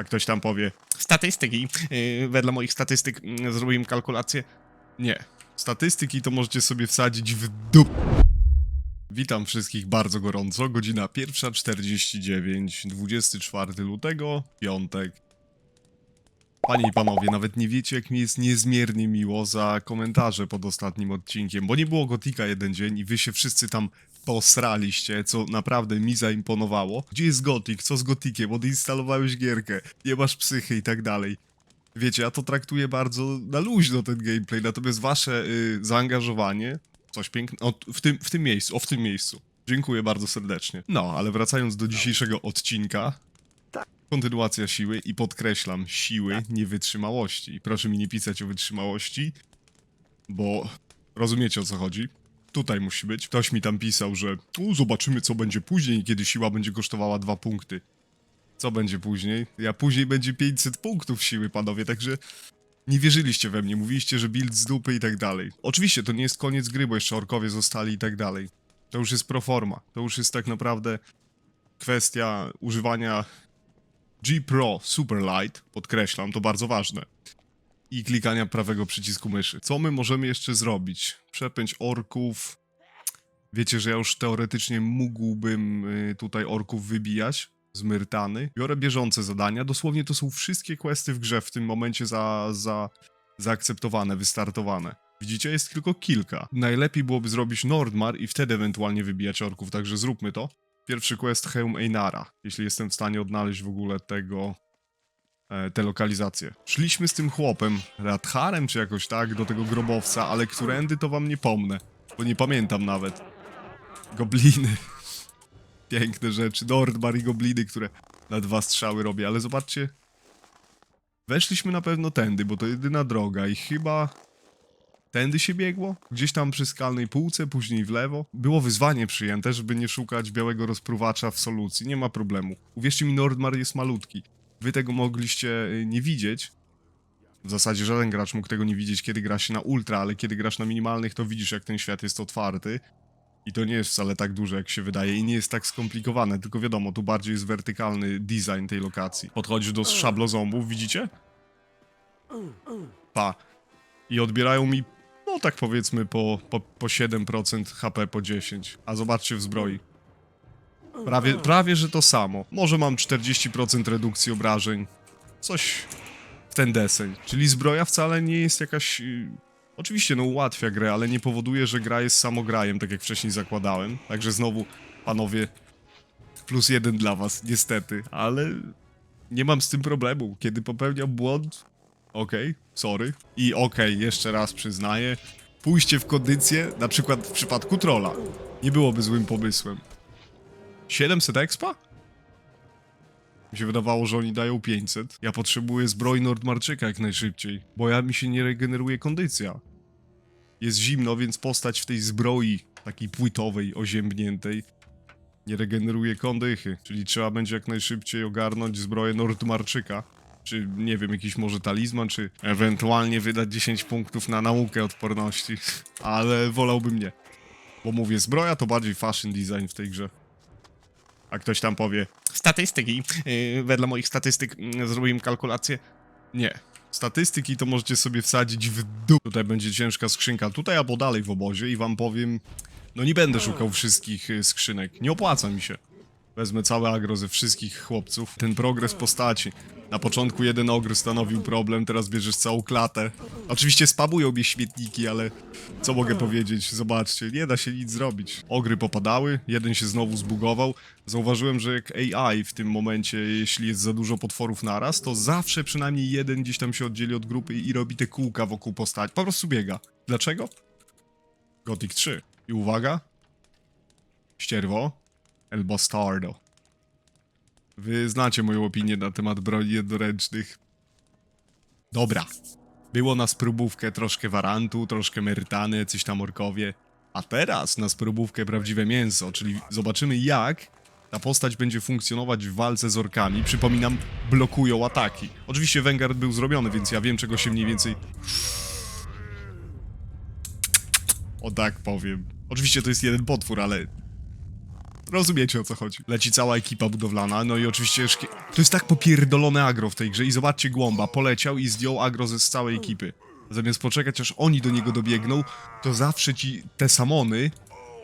A ktoś tam powie, statystyki, yy, wedle moich statystyk yy, zrobiłem kalkulację. Nie. Statystyki to możecie sobie wsadzić w dup. Witam wszystkich bardzo gorąco. Godzina 1.49, 24 lutego, piątek. Panie i panowie, nawet nie wiecie, jak mi jest niezmiernie miło za komentarze pod ostatnim odcinkiem, bo nie było Gotika jeden dzień i wy się wszyscy tam posraliście, co naprawdę mi zaimponowało. Gdzie jest Gotik? Co z Gotikiem? Odinstalowałeś gierkę, nie masz psychy i tak dalej. Wiecie, ja to traktuję bardzo na luźno ten gameplay, natomiast wasze y, zaangażowanie, coś pięknego, w tym, w tym miejscu, o w tym miejscu. Dziękuję bardzo serdecznie. No, ale wracając do dzisiejszego odcinka, kontynuacja siły i podkreślam, siły, nie wytrzymałości. I proszę mi nie pisać o wytrzymałości, bo rozumiecie o co chodzi. Tutaj musi być. Ktoś mi tam pisał, że u, zobaczymy co będzie później, kiedy siła będzie kosztowała dwa punkty. Co będzie później? Ja później będzie 500 punktów siły, panowie, także nie wierzyliście we mnie, mówiliście, że build z dupy i tak dalej. Oczywiście to nie jest koniec gry, bo jeszcze orkowie zostali i tak dalej. To już jest proforma. To już jest tak naprawdę kwestia używania G Pro Superlight, podkreślam, to bardzo ważne. I klikania prawego przycisku myszy. Co my możemy jeszcze zrobić? Przepędź orków. Wiecie, że ja już teoretycznie mógłbym y, tutaj orków wybijać z Myrtany. Biorę bieżące zadania. Dosłownie to są wszystkie questy w grze w tym momencie za, za, zaakceptowane, wystartowane. Widzicie, jest tylko kilka. Najlepiej byłoby zrobić Nordmar i wtedy ewentualnie wybijać orków, także zróbmy to. Pierwszy quest Heum Einara, jeśli jestem w stanie odnaleźć w ogóle tego, te lokalizacje. Szliśmy z tym chłopem, Radharem czy jakoś tak, do tego grobowca, ale którędy to wam nie pomnę, bo nie pamiętam nawet. Gobliny. Piękne rzeczy, Nordmar i gobliny, które na dwa strzały robię, ale zobaczcie. Weszliśmy na pewno tędy, bo to jedyna droga i chyba Tędy się biegło? Gdzieś tam przy skalnej półce, później w lewo. Było wyzwanie przyjęte, żeby nie szukać białego rozpruwacza w solucji. Nie ma problemu. Uwierzcie mi, Nordmar jest malutki. Wy tego mogliście y, nie widzieć. W zasadzie żaden gracz mógł tego nie widzieć, kiedy gra się na ultra, ale kiedy grasz na minimalnych, to widzisz, jak ten świat jest otwarty. I to nie jest wcale tak duże, jak się wydaje, i nie jest tak skomplikowane, tylko wiadomo, tu bardziej jest wertykalny design tej lokacji. Podchodzisz do szablozombów, widzicie? Pa. I odbierają mi no tak powiedzmy po, po, po 7% HP po 10. A zobaczcie w zbroi. Prawie, prawie, że to samo. Może mam 40% redukcji obrażeń. Coś w ten deseń. Czyli zbroja wcale nie jest jakaś... y, Oczywiście, no ułatwia grę, ale nie powoduje, że gra jest samograjem, tak jak wcześniej zakładałem. Także znowu, panowie, plus jeden dla was, niestety. Ale nie mam z tym problemu. Kiedy popełniam błąd, Okej, sorry. I okej, jeszcze raz przyznaję. Pójście w kondycję, na przykład w przypadku trolla, nie byłoby złym pomysłem. 700 expa? Mi się wydawało, że oni dają 500. Ja potrzebuję zbroi Nordmarczyka jak najszybciej, bo ja mi się nie regeneruje kondycja. Jest zimno, więc postać w tej zbroi, takiej płytowej, oziębniętej, nie regeneruje kondychy. Czyli trzeba będzie jak najszybciej ogarnąć zbroję Nordmarczyka czy nie wiem, jakiś może talizman, czy ewentualnie wydać 10 punktów na naukę odporności, ale wolałbym nie. Bo mówię, zbroja to bardziej fashion design w tej grze. A ktoś tam powie, statystyki, yy, wedle moich statystyk yy, zrobiłem kalkulację. Nie. Statystyki to możecie sobie wsadzić w dół. Tutaj będzie ciężka skrzynka, tutaj albo dalej w obozie i wam powiem, no nie będę szukał wszystkich y, skrzynek, nie opłaca mi się. Wezmę całe agro ze wszystkich chłopców. Ten progres postaci. Na początku jeden ogr stanowił problem, teraz bierzesz całą klatę. Oczywiście spabują mnie śmietniki, ale co mogę powiedzieć? Zobaczcie, nie da się nic zrobić. Ogry popadały, jeden się znowu zbugował. Zauważyłem, że jak AI w tym momencie, jeśli jest za dużo potworów naraz, to zawsze przynajmniej jeden gdzieś tam się oddzieli od grupy i robi te kółka wokół postaci. Po prostu biega. Dlaczego? Gothic 3. I uwaga. Ścierwo. El Bastardo. Wy znacie moją opinię na temat broni jednoręcznych. Dobra. Było na spróbówkę troszkę warantu, troszkę merytany, coś tam orkowie. A teraz na spróbówkę prawdziwe mięso, czyli zobaczymy jak ta postać będzie funkcjonować w walce z orkami. Przypominam, blokują ataki. Oczywiście Vanguard był zrobiony, więc ja wiem czego się mniej więcej... O tak powiem. Oczywiście to jest jeden potwór, ale rozumiecie o co chodzi. Leci cała ekipa budowlana, no i oczywiście szkie... To jest tak popierdolone agro w tej grze i zobaczcie Głąba, poleciał i zdjął agro ze z całej ekipy. Zamiast poczekać aż oni do niego dobiegną, to zawsze ci te samony,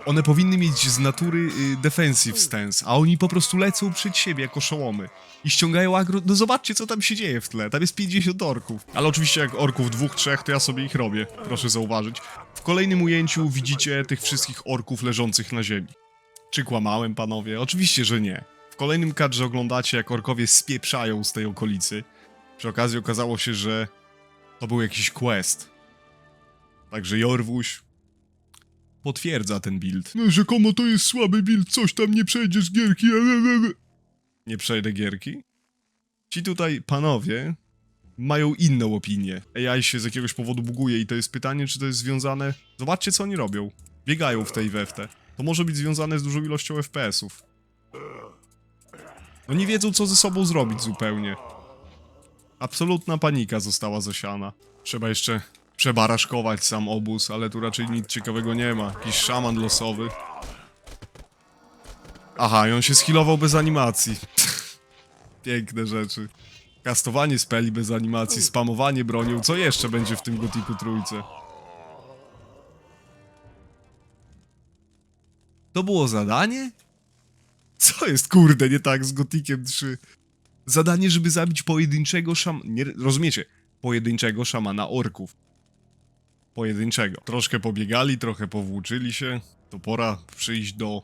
one powinny mieć z natury y, defensive stance, a oni po prostu lecą przed siebie jako szołomy. I ściągają agro, no zobaczcie co tam się dzieje w tle, tam jest 50 orków. Ale oczywiście jak orków dwóch, trzech, to ja sobie ich robię, proszę zauważyć. W kolejnym ujęciu widzicie tych wszystkich orków leżących na ziemi. Czy kłamałem, panowie? Oczywiście, że nie. W kolejnym kadrze oglądacie, jak orkowie spieprzają z tej okolicy. Przy okazji okazało się, że to był jakiś quest. Także Jorwuś potwierdza ten build. No, rzekomo to jest słaby build, coś tam nie przejdziesz gierki. Nie przejdę gierki? Ci tutaj panowie mają inną opinię. AI się z jakiegoś powodu buguje i to jest pytanie, czy to jest związane... Zobaczcie, co oni robią. Biegają w tej weftę. To może być związane z dużą ilością FPS-ów. No nie wiedzą, co ze sobą zrobić zupełnie. Absolutna panika została zasiana. Trzeba jeszcze przebaraszkować sam obóz, ale tu raczej nic ciekawego nie ma. Jakiś szaman losowy. Aha, i on się skillował bez animacji. Piękne rzeczy. Kastowanie speli bez animacji, spamowanie bronią. Co jeszcze będzie w tym Gotiku trójce? To było zadanie? Co jest kurde nie tak z Gotikiem 3? Zadanie, żeby zabić pojedynczego szam... Nie, rozumiecie? Pojedynczego szamana orków. Pojedynczego. Troszkę pobiegali, trochę powłóczyli się. To pora przyjść do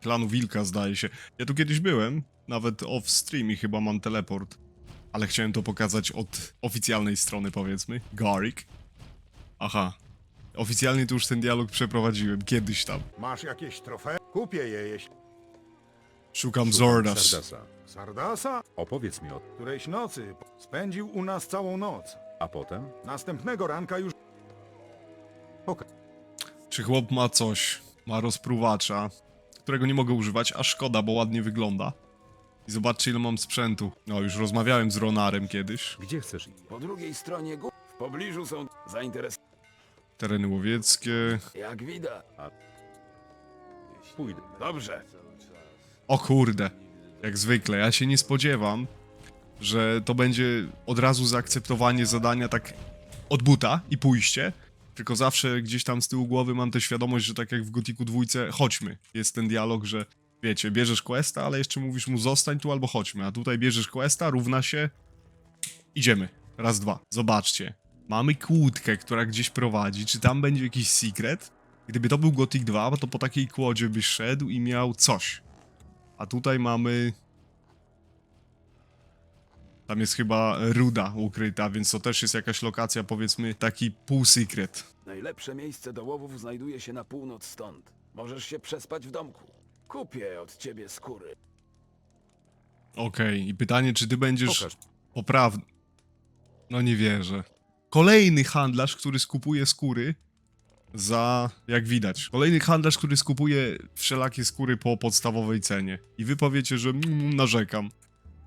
klanu Wilka, zdaje się. Ja tu kiedyś byłem, nawet off stream i chyba mam teleport. Ale chciałem to pokazać od oficjalnej strony, powiedzmy. Garik. Aha. Oficjalnie tu już ten dialog przeprowadziłem, kiedyś tam. Masz jakieś trofea? Kupię je, jeśli... Szukam Zordas. Sardasa. Sardasa? Opowiedz mi o... Którejś nocy spędził u nas całą noc. A potem? Następnego ranka już... Czy chłop ma coś? Ma rozpruwacza, którego nie mogę używać, a szkoda, bo ładnie wygląda. I zobaczcie, ile mam sprzętu. No, już rozmawiałem z Ronarem kiedyś. Gdzie chcesz iść? Po drugiej stronie gór, w pobliżu są zainteresowane. Tereny łowieckie. Jak widać. Pójdę. Dobrze. O kurde. Jak zwykle, ja się nie spodziewam, że to będzie od razu zaakceptowanie zadania tak od buta i pójście. Tylko zawsze gdzieś tam z tyłu głowy mam tę świadomość, że tak jak w Gotiku dwójce, chodźmy. Jest ten dialog, że wiecie, bierzesz questa, ale jeszcze mówisz mu zostań tu albo chodźmy. A tutaj bierzesz questa, równa się idziemy. Raz, dwa. Zobaczcie. Mamy kłódkę, która gdzieś prowadzi. Czy tam będzie jakiś secret? Gdyby to był Gothic 2, to po takiej kłodzie byś szedł i miał coś. A tutaj mamy... Tam jest chyba ruda ukryta, więc to też jest jakaś lokacja, powiedzmy, taki pół-secret. Najlepsze miejsce do łowów znajduje się na północ stąd. Możesz się przespać w domku. Kupię od ciebie skóry. Okej, i pytanie, czy ty będziesz Pokaż. poprawny? No nie wierzę. Kolejny handlarz, który skupuje skóry za, jak widać, kolejny handlarz, który skupuje wszelakie skóry po podstawowej cenie. I wy powiecie, że mm, narzekam.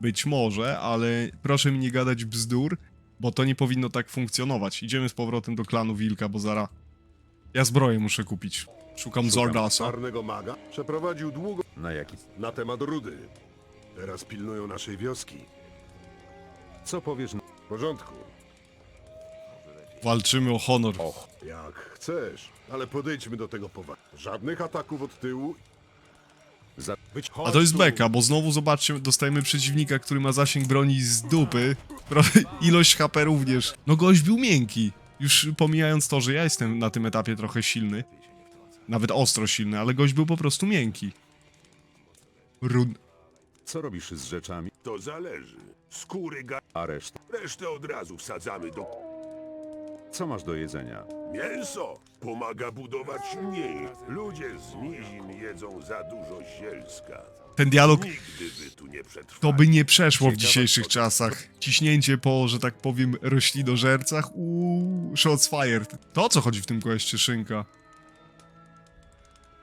Być może, ale proszę mi nie gadać bzdur, bo to nie powinno tak funkcjonować. Idziemy z powrotem do klanu Wilka, bo zara... Ja zbroję muszę kupić. Szukam Zordasa. Czarnego maga przeprowadził długo Na jaki... na temat rudy. Teraz pilnują naszej wioski. Co powiesz na... W porządku, Walczymy o honor. Och, jak chcesz, ale podejdźmy do tego poważnie. Żadnych ataków od tyłu. Za- Być A to jest beka, bo znowu zobaczcie, dostajemy przeciwnika, który ma zasięg broni z dupy. Pro- Ilość HP również. No gość był miękki. Już pomijając to, że ja jestem na tym etapie trochę silny. Nawet ostro silny, ale gość był po prostu miękki. Rud... co robisz z rzeczami? To zależy. Skóry ga... A reszta? Resztę od razu wsadzamy do... Co masz do jedzenia? Mięso pomaga budować mniej. Ludzie z nizin jedzą za dużo zielska. Ten dialog Nigdy by tu nie to by nie przeszło w dzisiejszych czasach. Ciśnięcie po, że tak powiem, roślinożercach. Uuu, shots fired. To o co chodzi w tym kwestie szynka?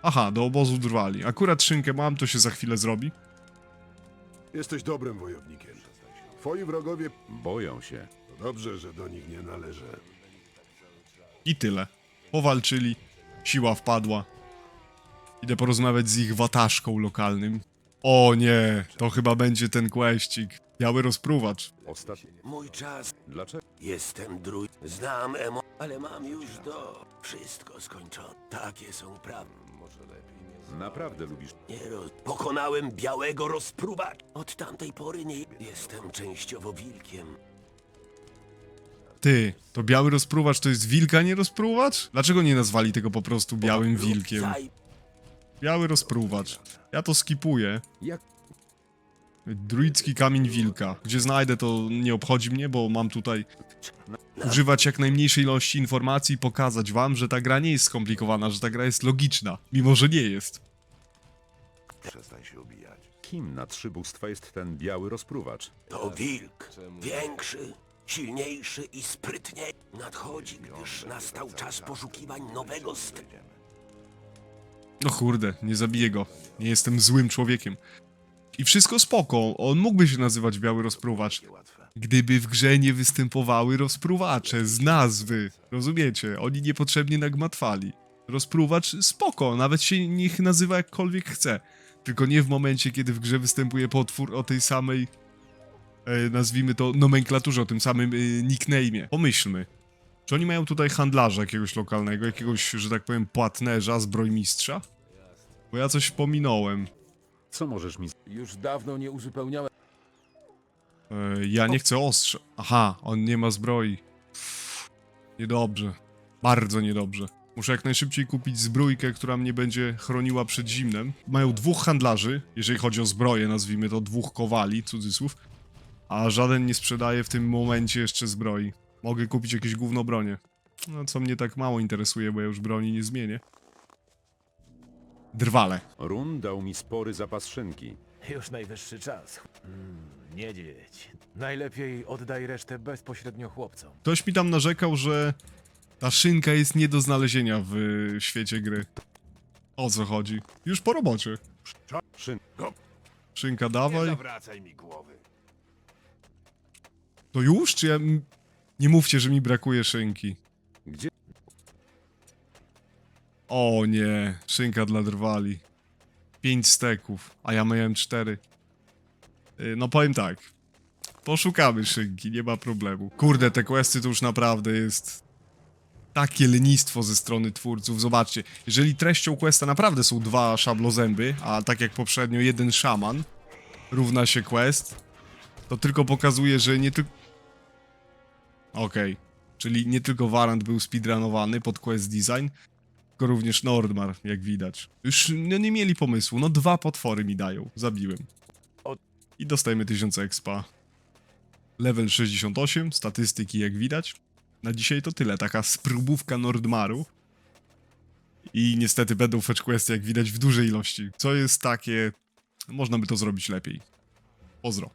Aha, do obozu drwali. Akurat szynkę mam, to się za chwilę zrobi. Jesteś dobrym wojownikiem. Twoi wrogowie... Boją się. To dobrze, że do nich nie należę. I tyle. Powalczyli, siła wpadła. Idę porozmawiać z ich wataszką lokalnym. O nie, to chyba będzie ten kłeścik. Biały rozpruwacz. Ostatni. Mój czas. Dlaczego? Jestem druid. Znam emo, ale mam już do. Wszystko skończone. Takie są prawa. Może lepiej nie Naprawdę lubisz. Nie roz... Pokonałem białego rozpruwacza. Od tamtej pory nie jestem częściowo wilkiem. Ty, to biały rozpruwacz to jest wilka, nie rozpruwacz? Dlaczego nie nazwali tego po prostu białym wilkiem? Biały rozpruwacz. Ja to skipuję. Jak? Druicki kamień wilka. Gdzie znajdę to nie obchodzi mnie, bo mam tutaj używać jak najmniejszej ilości informacji i pokazać wam, że ta gra nie jest skomplikowana, że ta gra jest logiczna, mimo że nie jest. Przestań się obijać. Kim na trzy bóstwa jest ten biały rozpruwacz? To wilk. Większy, silniejszy i sprytniej. Nadchodzi, gdyż nastał czas poszukiwań nowego st... No kurde, nie zabiję go. Nie jestem złym człowiekiem. I wszystko spoko, on mógłby się nazywać Biały Rozpruwacz. Gdyby w grze nie występowały rozpruwacze z nazwy. Rozumiecie? Oni niepotrzebnie nagmatwali. Rozpruwacz spoko, nawet się niech nazywa jakkolwiek chce. Tylko nie w momencie, kiedy w grze występuje potwór o tej samej, nazwijmy to, nomenklaturze, o tym samym e, nickname'ie. Pomyślmy. Czy oni mają tutaj handlarza jakiegoś lokalnego, jakiegoś, że tak powiem, płatnerza, zbrojmistrza? Bo ja coś pominąłem. Co możesz mi... z- Już dawno nie uzupełniałem. E, ja nie chcę ostrza. Aha, on nie ma zbroi. Niedobrze. Bardzo niedobrze. Muszę jak najszybciej kupić zbrójkę, która mnie będzie chroniła przed zimnem. Mają dwóch handlarzy, jeżeli chodzi o zbroję, nazwijmy to dwóch kowali, cudzysłów. A żaden nie sprzedaje w tym momencie jeszcze zbroi. Mogę kupić jakieś gówno bronie. No, co mnie tak mało interesuje, bo ja już broni nie zmienię. Drwale. Run dał mi spory zapas szynki. Już najwyższy czas. Mm, niedźwiedź. Najlepiej oddaj resztę bezpośrednio chłopcom. Ktoś mi tam narzekał, że ta szynka jest nie do znalezienia w y, świecie gry. O co chodzi? Już po robocie. Szyn... Szynka dawaj. zawracaj mi głowy. To już? Czy ja... Nie mówcie, że mi brakuje szynki. Gdzie? O nie, szynka dla drwali. Pięć steków, a ja miałem cztery. Y, No powiem tak. Poszukamy szynki, nie ma problemu. Kurde, te questy to już naprawdę jest takie lenistwo ze strony twórców. Zobaczcie, jeżeli treścią questa naprawdę są dwa szablozęby, a tak jak poprzednio jeden szaman równa się quest, to tylko pokazuje, że nie tylko... Okej, czyli nie tylko Warant był speedrunowany pod quest design, tylko również Nordmar, jak widać. Już no, nie mieli pomysłu, no dwa potwory mi dają, zabiłem. I dostajemy 1000 expa. Level 68, statystyki jak widać. Na dzisiaj to tyle, taka spróbówka Nordmaru. I niestety będą fetch questy jak widać w dużej ilości, co jest takie... Można by to zrobić lepiej. Pozdro.